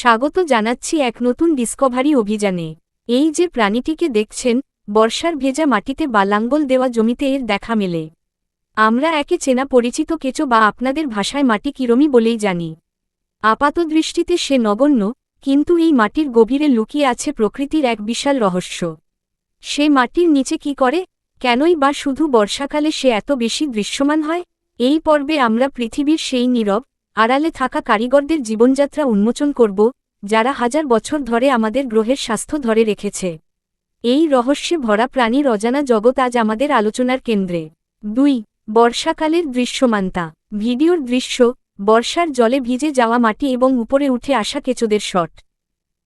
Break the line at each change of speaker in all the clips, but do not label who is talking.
স্বাগত জানাচ্ছি এক নতুন ডিসকভারি অভিযানে। এই যে প্রাণীটিকে দেখছেন, বর্ষার ভেজা মাটিতে বা লাঙ্গল দেওয়া জমিতে এর দেখা মেলে। আমরা একে চেনা পরিচিত কেঁচো বা আপনাদের ভাষায় মাটি কিরমি বলেই জানি। আপাতদৃষ্টিতে সে নগণ্য, কিন্তু এই মাটির গভীরে লুকিয়ে আছে প্রকৃতির এক বিশাল রহস্য। সে মাটির নিচে কি করে? কেনই বা শুধু বর্ষাকালে সে এত বেশি দৃশ্যমান হয়? এই পর্বে আমরা পৃথিবীর সেই নীরব আড়ালে থাকা কারিগরদের জীবনযাত্রা উন্মোচন করব, যারা হাজার বছর ধরে আমাদের গ্রহের স্বাস্থ্য ধরে রেখেছে। এই রহস্যে ভরা প্রাণীর অজানা জগৎ আজ আমাদের আলোচনার কেন্দ্রে। দুই, বর্ষাকালের দৃশ্যমানতা। ভিডিওর দৃশ্য, বর্ষার জলে ভিজে যাওয়া মাটি এবং উপরে উঠে আসা কেঁচোদের শট।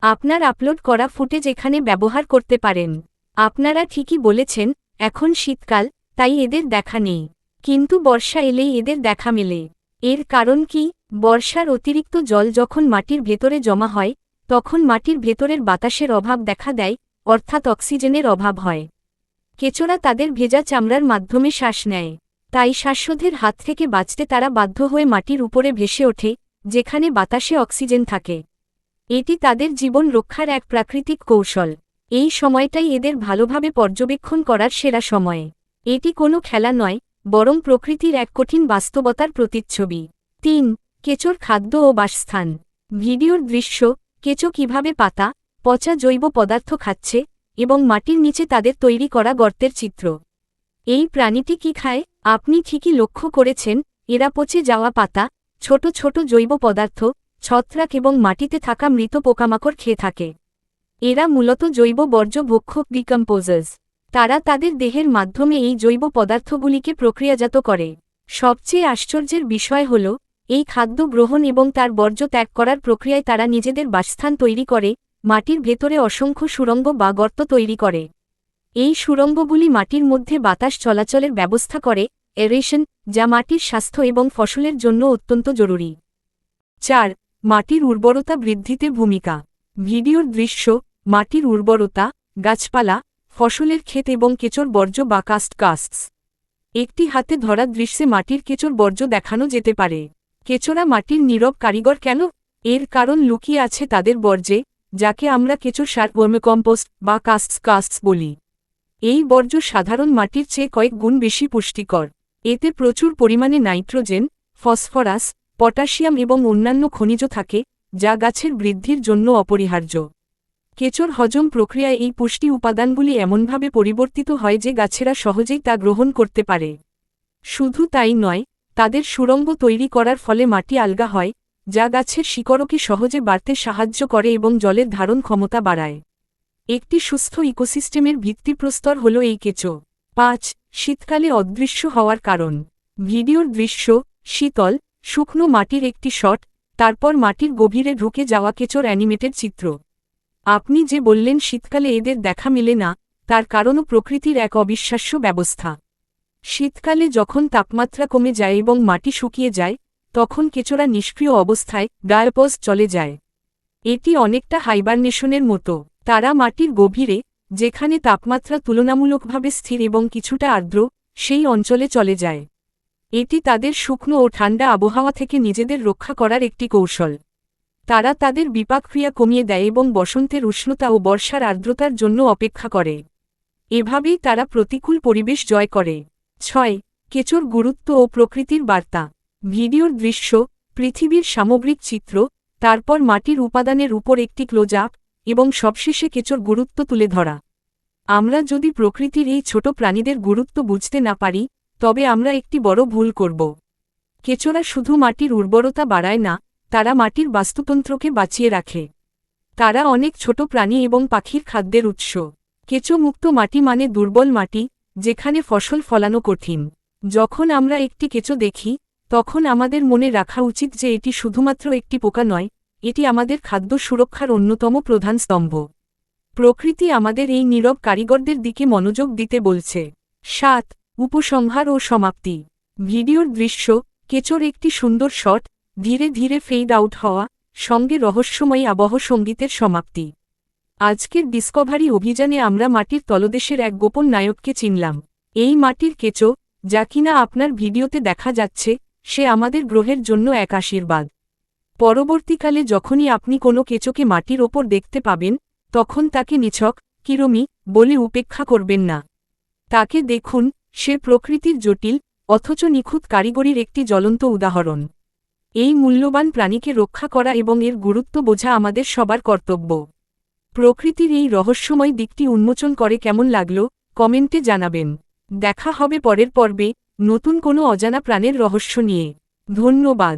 আপনার আপলোড করা ফুটেজ এখানে ব্যবহার করতে পারেন। আপনারা ঠিকই বলেছেন, এখন শীতকাল, তাই এদের দেখা নেই। কিন্তু বর্ষা এলেই এদের দেখা মেলে। এর কারণ কি? বর্ষার অতিরিক্ত জল যখন মাটির ভেতরে জমা হয়, তখন মাটির ভেতরের বাতাসের অভাব দেখা দেয়, অর্থাৎ অক্সিজেনের অভাব হয়। কেঁচোরা তাদের ভেজা চামড়ার মাধ্যমে শ্বাস নেয়। তাই শ্বাসরোধের হাত থেকে বাঁচতে তারা বাধ্য হয়ে মাটির উপরে ভেসে ওঠে, যেখানে বাতাসে অক্সিজেন থাকে। এটি তাদের জীবন রক্ষার এক প্রাকৃতিক কৌশল। এই সময়টাই এদের ভালোভাবে পর্যবেক্ষণ করার সেরা সময়ে। এটি কোনো খেলা নয় বরং প্রকৃতির এক কঠিন বাস্তবতার প্রতিচ্ছবি। তিন, কেঁচোর খাদ্য ও বাসস্থান। ভিডিওর দৃশ্য, কেঁচো কীভাবে পাতা, পচা জৈব পদার্থ খাচ্ছে, এবং মাটির নিচে তাদের তৈরি করা গর্তের চিত্র। এই প্রাণীটি কি খায়? আপনি ঠিকই লক্ষ্য করেছেন, এরা পচে যাওয়া পাতা, ছোট ছোট জৈব পদার্থ, ছত্রাক এবং মাটিতে থাকা মৃত পোকামাকড় খেয়ে থাকে। এরা মূলত জৈব বর্জ্য ভক্ষক ডিকম্পোজার্স। তারা তাদের দেহের মাধ্যমে এই জৈব পদার্থগুলিকে প্রক্রিয়াজাত করে। সবচেয়ে আশ্চর্যের বিষয় হল, এই খাদ্য গ্রহণ এবং তার বর্জ্য ত্যাগ করার প্রক্রিয়ায় তারা নিজেদের বাসস্থান তৈরি করে, মাটির ভেতরে অসংখ্য সুরঙ্গ বা গর্ত তৈরি করে। এই সুরঙ্গগুলি মাটির মধ্যে বাতাস চলাচলের ব্যবস্থা করে, এরেশন, যা মাটির স্বাস্থ্য এবং ফসলের জন্য অত্যন্ত জরুরি। চার, মাটির উর্বরতা বৃদ্ধিতে ভূমিকা। ভিডিওর দৃশ্য, মাটির উর্বরতা, গাছপালা ফসলের ক্ষেত এবং কেচোর বর্জ্য বা কাস্ট কাস্টস। একটি হাতে ধরা দৃশ্যে মাটির কেচোর বর্জ্য দেখানো যেতে পারে। কেচোরা মাটির নীরব কারিগর কেন? এর কারণ লুকিয়ে আছে তাদের বর্জ্যে, যাকে আমরা কেঁচোর সার কম্পোস্ট বা কাস্টস কাস্টস বলি। এই বর্জ্য সাধারণ মাটির চেয়ে কয়েক গুণ বেশি পুষ্টিকর। এতে প্রচুর পরিমাণে নাইট্রোজেন, ফসফরাস, পটাশিয়াম এবং অন্যান্য খনিজ থাকে, যা গাছের বৃদ্ধির জন্য অপরিহার্য। কেচোর হজম প্রক্রিয়ায় এই পুষ্টি উপাদানগুলি এমনভাবে পরিবর্তিত হয় যে গাছেরা সহজেই তা গ্রহণ করতে পারে। শুধু তাই নয়, তাদের সুরঙ্গ তৈরি করার ফলে মাটি আলগা হয়, যা গাছের শিকড়কে সহজে বাড়তে সাহায্য করে এবং জলের ধারণ ক্ষমতা বাড়ায়। একটি সুস্থ ইকোসিস্টেমের ভিত্তিপ্রস্তর হল এই কেঁচো। পাঁচ, শীতকালে অদৃশ্য হওয়ার কারণ। ভিডিওর দৃশ্য, শীতল, শুকনো মাটির একটি শট, তারপর মাটির গভীরে ঢুকে যাওয়া কেঁচোর অ্যানিমেটেড চিত্র। আপনি যে বললেন শীতকালে এদের দেখা মেলে না, তার কারণও প্রকৃতির এক অবিশ্বাস্য ব্যবস্থা। শীতকালে যখন তাপমাত্রা কমে যায় এবং মাটি শুকিয়ে যায়, তখন কেঁচোরা নিষ্ক্রিয় অবস্থায় ডায়াপজ চলে যায়। এটি অনেকটা হাইবারনেশনের মতো। তারা মাটির গভীরে, যেখানে তাপমাত্রা তুলনামূলকভাবে স্থির এবং কিছুটা আর্দ্র, সেই অঞ্চলে চলে যায়। এটি তাদের শুকনো ও ঠান্ডা আবহাওয়া থেকে নিজেদের রক্ষা করার একটি কৌশল। তারা তাদের বিপাকক্রিয়া কমিয়ে দেয় এবং বসন্তের উষ্ণতা ও বর্ষার আর্দ্রতার জন্য অপেক্ষা করে। এভাবেই তারা প্রতিকূল পরিবেশ জয় করে। ছয়, কেচোর গুরুত্ব ও প্রকৃতির বার্তা। ভিডিওর দৃশ্য, পৃথিবীর সামগ্রিক চিত্র, তারপর মাটির উপাদানের উপর একটি ক্লোজ আপ, এবং সবশেষে কেচোর গুরুত্ব তুলে ধরা। আমরা যদি প্রকৃতির এই ছোট প্রাণীদের গুরুত্ব বুঝতে না পারি, তবে আমরা একটি বড় ভুল করব। কেচোরা শুধু মাটির উর্বরতা বাড়ায় না তারা মাটির বাস্তুতন্ত্রকে বাঁচিয়ে রাখে। তারা অনেক ছোট প্রাণী এবং পাখির খাদ্যের উৎস। কেঁচো মুক্ত মাটি মানে দুর্বল মাটি, যেখানে ফসল ফলানো কঠিন। যখন আমরা একটি কেঁচো দেখি, তখন আমাদের মনে রাখা উচিত যে এটি শুধুমাত্র একটি পোকা নয়, এটি আমাদের খাদ্য সুরক্ষার অন্যতম প্রধান স্তম্ভ। প্রকৃতি আমাদের এই নীরব কারিগরদের দিকে মনোযোগ দিতে বলছে। সাত, উপসংহার ও সমাপ্তি। ভিডিওর দৃশ্য, কেচোর একটি সুন্দর শট ধীরে ধীরে ফেইড আউট হওয়া, সঙ্গে রহস্যময়ী আবহ সঙ্গীতের সমাপ্তি। আজকের ডিসকভারি অভিযানে আমরা মাটির তলদেশের এক গোপন নায়ককে চিনলাম। এই মাটির কেচো, যা কিনা আপনার ভিডিওতে দেখা যাচ্ছে, সে আমাদের গ্রহের জন্য এক আশীর্বাদ। পরবর্তীকালে যখনই আপনি কোনো কেঁচোকে মাটির ওপর দেখতে পাবেন, তখন তাকে নিছক, কিরমি, বলে উপেক্ষা করবেন না। তাকে দেখুন, সে প্রকৃতির জটিল, অথচ নিখুঁত কারিগরির একটি জ্বলন্ত উদাহরণ। এই মূল্যবান প্রাণীকে রক্ষা করা এবং এর গুরুত্ব বোঝা আমাদের সবার কর্তব্য। প্রকৃতির এই রহস্যময় দিকটি উন্মোচন করে কেমন লাগল, কমেন্টে জানাবেন। দেখা হবে পরের পর্বে নতুন কোনো অজানা প্রাণের রহস্য নিয়ে। ধন্যবাদ।